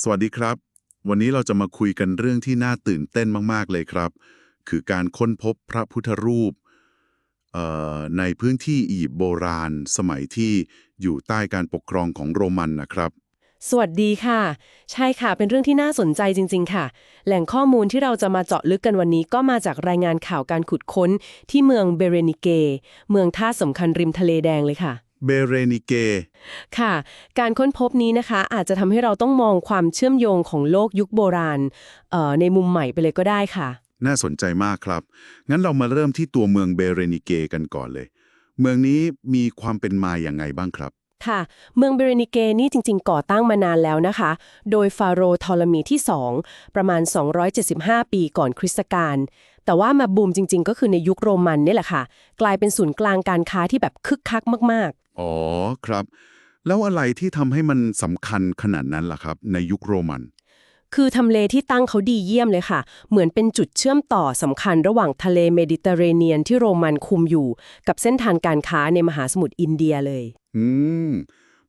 สวัสดีครับ วันนี้เราจะมาคุยกันเรื่องที่น่าตื่นเต้นมาก ๆ เลยครับ คือการค้นพบพระพุทธรูปในพื้นที่อียิปต์โบราณ สมัยที่อยู่ใต้การปกครองของโรมันนะครับ สวัสดีค่ะ ใช่ค่ะ เป็นเรื่องที่น่าสนใจจริง ๆ ค่ะ แหล่งข้อมูลที่เราจะมาเจาะลึกกันวันนี้ ก็มาจากรายงานข่าวการขุดค้นที่เมืองเบเรนิเก เมืองท่าสำคัญริมทะเลแดงเลยค่ะ เบเรนิเก ค่ะ การค้นพบนี้นะคะ อาจจะทำให้เราต้องมองความเชื่อมโยงของโลกยุคโบราณเอ่อในมุมใหม่ไปเลยก็ได้ค่ะ น่าสนใจมากครับ งั้นเรามาเริ่มที่ตัวเมืองเบเรนิเกกันก่อนเลย เมืองนี้มีความเป็นมาอย่างไงบ้างครับ ค่ะ เมืองเบเรนิเกนี่จริง ๆ ก่อตั้งมานานแล้วนะคะ โดยฟาโรห์ทอลมีที่ 2 ประมาณ 275 ปีก่อนคริสตกาล แต่ว่ามาบูมจริง ๆ ก็คือในยุคโรมันนี่แหละค่ะ กลายเป็นศูนย์กลางการค้าที่แบบคึกคักมาก อ๋อครับ แล้วอะไรที่ทำให้มันสำคัญขนาดนั้นล่ะครับ ในยุคโรมันๆคือทำเลที่ตั้งเขาดีเยี่ยมเลยค่ะ เหมือนเป็นจุดเชื่อมต่อสำคัญระหว่างทะเลเมดิเตอร์เรเนียนที่โรมันคุมอยู่ กับเส้นทางการค้าในมหาสมุทรอินเดียเลย อืม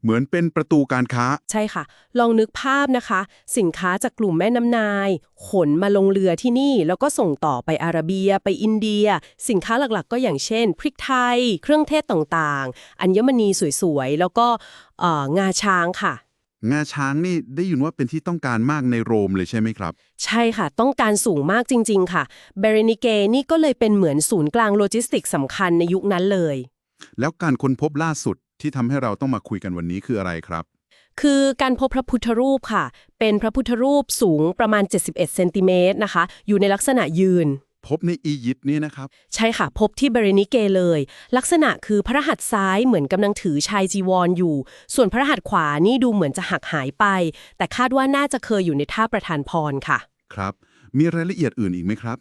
เหมือนเป็นประตูการค้า ใช่ค่ะ ลองนึกภาพนะคะ สินค้าจากกลุ่มแม่น้ำนาย ขนมาลงเรือที่นี่ แล้วก็ส่งต่อไปอาระเบีย ไปอินเดีย สินค้าหลักๆ ก็อย่างเช่น พริกไทย เครื่องเทศต่างๆ อัญมณีสวยๆ แล้วก็เอ่องาช้างค่ะ งาช้างนี่ได้ยินว่าเป็นที่ต้องการมากในโรมเลยใช่ไหมครับ ใช่ค่ะ ต้องการสูงมากจริง ๆ ค่ะเบเรนิเกนี่ก็เลยเป็นเหมือนศูนย์กลางโลจิสติกส์สำคัญในยุคนั้นเลย แล้วการค้นพบล่าสุด ที่ทำให้เราต้องมาคุยกันวันนี้คืออะไรครับ คือการพบพระพุทธรูปค่ะ เป็นพระพุทธรูปสูงประมาณ 71 เซนติเมตรนะคะ อยู่ในลักษณะยืน พบในอียิปต์เนี่ยนะครับ ใช่ค่ะ พบที่เบเรนิเกเลย ลักษณะคือพระหัตถ์ซ้ายเหมือนกำลังถือชายจีวรออยู่ ส่วนพระหัตถ์ขวานี่ดูเหมือนจะหักหายไป แต่คาดว่าน่าจะเคยอยู่ในท่าประทานพรค่ะ ครับ มีรายละเอียดอื่นอีกไหมครับ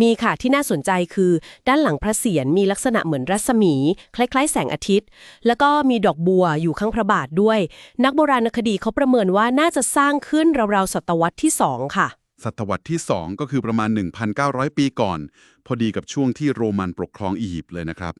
มีค่ะที่น่าสนใจคือ ด้านหลังพระเศียรมีลักษณะเหมือนรัศมี คล้ายๆ แสงอาทิตย์ แล้วก็มีดอกบัวอยู่ข้างพระบาทด้วย นักโบราณคดีเขาประเมินว่าน่าจะสร้างขึ้นราวๆศตวรรษที่2ค่ะ ศตวรรษที่ 2 ก็คือประมาณ 1,900 ปีก่อน พอดีกับช่วงที่โรมันปกครองอียิปต์เลยนะครับ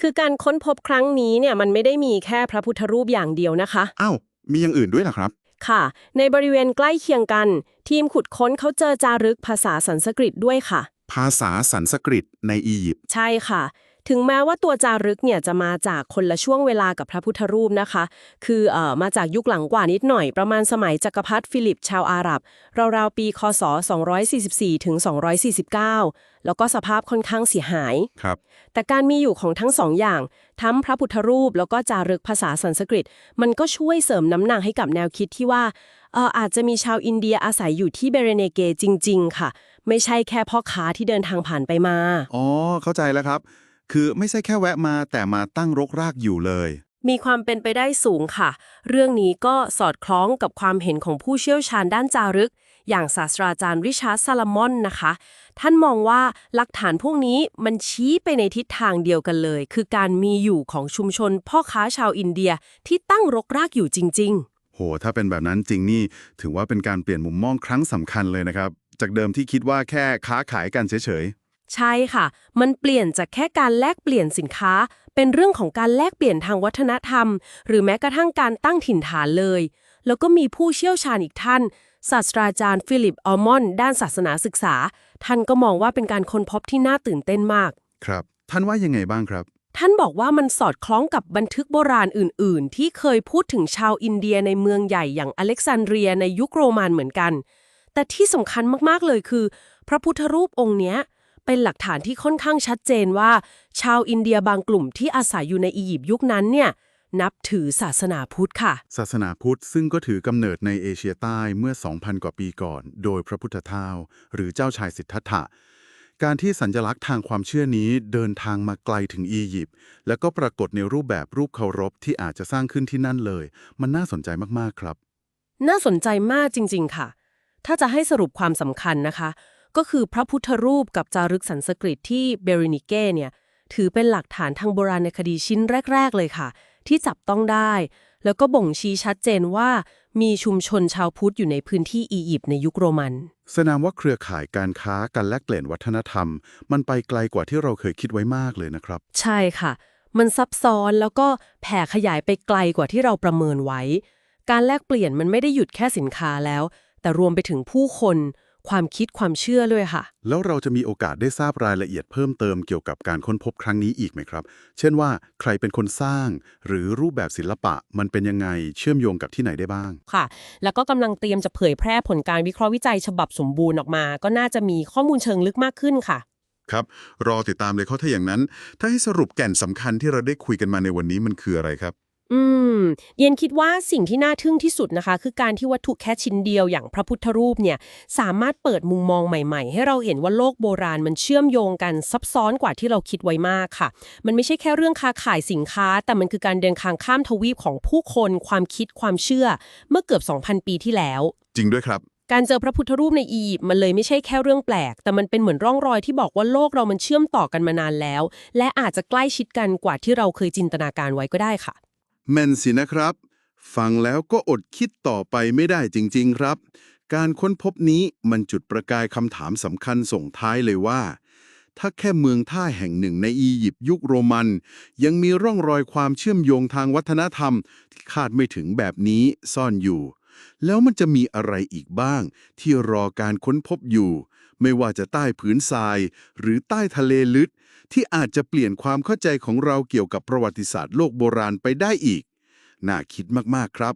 คือการค้นพบครั้งนี้เนี่ยมันไม่ได้มีแค่พระพุทธรูปอย่างเดียวนะคะ อ้าวมีอย่างอื่นด้วยเหรอครับ ค่ะ ในบริเวณใกล้เคียงกัน ทีมขุดค้นเขาเจอจารึกภาษาสันสกฤตด้วยค่ะ ภาษาสันสกฤตในอียิปต์ ใช่ค่ะ ถึงแม้ว่าตัวจารึกเนี่ยจะมาจากคนละช่วงเวลากับพระพุทธรูปนะคะ คือเอ่อมาจากยุคหลังกว่านิดหน่อย ประมาณสมัยจักรพรรดิฟิลิปชาวอาหรับ ราวๆ ปี คศ 244ถึง249 แล้วก็สภาพค่อนข้างเสียหาย ครับ แต่การมีอยู่ของทั้งสองอย่าง ทั้งพระพุทธรูปแล้วก็จารึกภาษาสันสกฤต มันก็ช่วยเสริมน้ำหนักให้กับแนวคิดที่ว่า เอ่ออาจจะมีชาวอินเดียอาศัยอยู่ที่เบเรเนเกจริง ๆ ค่ะ ไม่ใช่แค่พ่อค้าที่เดินทางผ่านไปมา อ๋อ เข้าใจแล้วครับ คือไม่ใช่แค่แวะมาแต่มาตั้งรกรากอยู่เลย มีความเป็นไปได้สูงค่ะ เรื่องนี้ก็สอดคล้องกับความเห็นของผู้เชี่ยวชาญด้านจารึก อย่างศาสตราจารย์ริชาร์ดซาลามอนนะคะ ท่านมองว่าหลักฐานพวกนี้มันชี้ไปในทิศทางเดียวกันเลย คือการมีอยู่ของชุมชนพ่อค้าชาวอินเดียที่ตั้งรกรากอยู่จริง โห ถ้าเป็นแบบนั้นจริงนี่ ถือว่าเป็นการเปลี่ยนมุมมองครั้งสำคัญเลยนะครับ จากเดิมที่คิดว่าแค่ค้าขายกันเฉยๆ ใช่ค่ะ มันเปลี่ยนจากแค่การแลกเปลี่ยนสินค้า เป็นเรื่องของการแลกเปลี่ยนทางวัฒนธรรม หรือแม้กระทั่งการตั้งถิ่นฐานเลย แล้วก็มีผู้เชี่ยวชาญอีกท่าน ศาสตราจารย์ฟิลิปอัลมอนด์ด้านศาสนาศึกษา ท่านก็มองว่าเป็นการค้นพบที่น่าตื่นเต้นมากๆครับ ท่านว่ายังไงบ้างครับ ท่านบอกว่ามันสอดคล้องกับบันทึกโบราณอื่น ๆ ที่เคยพูดถึงชาวอินเดียในเมืองใหญ่อย่างอเล็กซานเดรียในยุคโรมันเหมือนกัน แต่ที่สำคัญมาก ๆ เลยคือ พระพุทธรูปองค์เนี้ยเป็นหลักฐานที่ค่อนข้างชัดเจนว่า ชาวอินเดียบางกลุ่มที่อาศัยอยู่ในอียิปต์ยุคนั้นเนี่ยนับถือศาสนาพุทธค่ะ ศาสนาพุทธซึ่งก็ถือกำเนิดในเอเชียใต้เมื่อ 2,000 กว่าปีก่อน โดยพระพุทธเจ้าหรือเจ้าชายสิทธัตถะ การที่สัญลักษณ์ทางความเชื่อนี้เดินทางมาไกลถึงอียิปต์แล้วก็ปรากฏในรูปแบบรูปเคารพที่อาจจะสร้างขึ้นที่นั่นเลย มันน่าสนใจมากๆครับ น่าสนใจมากจริง ๆ ค่ะ ถ้าจะให้สรุปความสำคัญนะคะ ก็คือพระพุทธรูปกับจารึกสันสกฤตที่เบรินิเก้เนี่ยถือเป็นหลักฐานทางโบราณคดีชิ้นแรก ๆ เลยค่ะ ที่จับต้องได้ แล้วก็บ่งชี้ชัดเจนว่า มีชุมชนชาวพุทธอยู่ในพื้นที่อียิปต์ในยุคโรมัน แสดงว่าเครือข่ายการค้าการแลกเปลี่ยนวัฒนธรรม มันไปไกลกว่าที่เราเคยคิดไว้มากเลยนะครับ ใช่ค่ะ มันซับซ้อนแล้วก็แผ่ขยายไปไกลกว่าที่เราประเมินไว้ การแลกเปลี่ยนมันไม่ได้หยุดแค่สินค้าแล้ว แต่รวมไปถึงผู้คน ความคิดความเชื่อด้วยค่ะ แล้วเราจะมีโอกาสได้ทราบรายละเอียดเพิ่มเติมเกี่ยวกับการค้นพบครั้งนี้อีกไหมครับ เช่นว่าใครเป็นคนสร้าง หรือรูปแบบศิลปะมันเป็นยังไงเชื่อมโยงกับที่ไหนได้บ้าง ค่ะ แล้วก็กำลังเตรียมจะเผยแพร่ผลการวิเคราะห์วิจัยฉบับสมบูรณ์ออกมา ก็น่าจะมีข้อมูลเชิงลึกมากขึ้นค่ะ ครับ รอติดตามเลยเขาถ้าอย่างนั้น ถ้าให้สรุปแก่นสำคัญที่เราได้คุยกันมาในวันนี้มันคืออะไรครับ อืมเย็นคิดว่าสิ่งที่น่าทึ่งที่สุดนะคะ คือการที่วัตถุแค่ชิ้นเดียวอย่างพระพุทธรูปเนี่ย สามารถเปิดมุมมองใหม่ๆ ให้เราเห็นว่าโลกโบราณมันเชื่อมโยงกันซับซ้อนกว่าที่เราคิดไว้มากค่ะ มันไม่ใช่แค่เรื่องค้าขายสินค้า แต่มันคือการเดินทางข้ามทวีปของผู้คน ความคิดความเชื่อ เมื่อเกือบ 2,000 ปีที่แล้ว จริงด้วยครับ การเจอพระพุทธรูปในอียิปต์มันเลยไม่ใช่แค่เรื่องแปลก แต่มันเป็นเหมือนร่องรอยที่บอกว่าโลกเรามันเชื่อมต่อกันมานานแล้ว และอาจจะใกล้ชิดกันกว่าที่เราเคยจินตนาการไว้ก็ได้ค่ะ แม่นสินะครับ ฟังแล้วก็อดคิดต่อไปไม่ได้จริง ๆ ครับ การค้นพบนี้มันจุดประกายคำถามสำคัญส่งท้ายเลยว่า ถ้าแค่เมืองท่าแห่งหนึ่งในอียิปต์ยุคโรมัน ยังมีร่องรอยความเชื่อมโยงทางวัฒนธรรม ที่คาดไม่ถึงแบบนี้ซ่อนอยู่ แล้วมันจะมีอะไรอีกบ้าง ที่รอการค้นพบอยู่ ไม่ว่าจะใต้ผืนทราย หรือใต้ทะเลลึก ที่อาจจะเปลี่ยนความเข้าใจของเราเกี่ยวกับประวัติศาสตร์โลกโบราณไปได้อีก น่าคิดมาก ๆ ครับ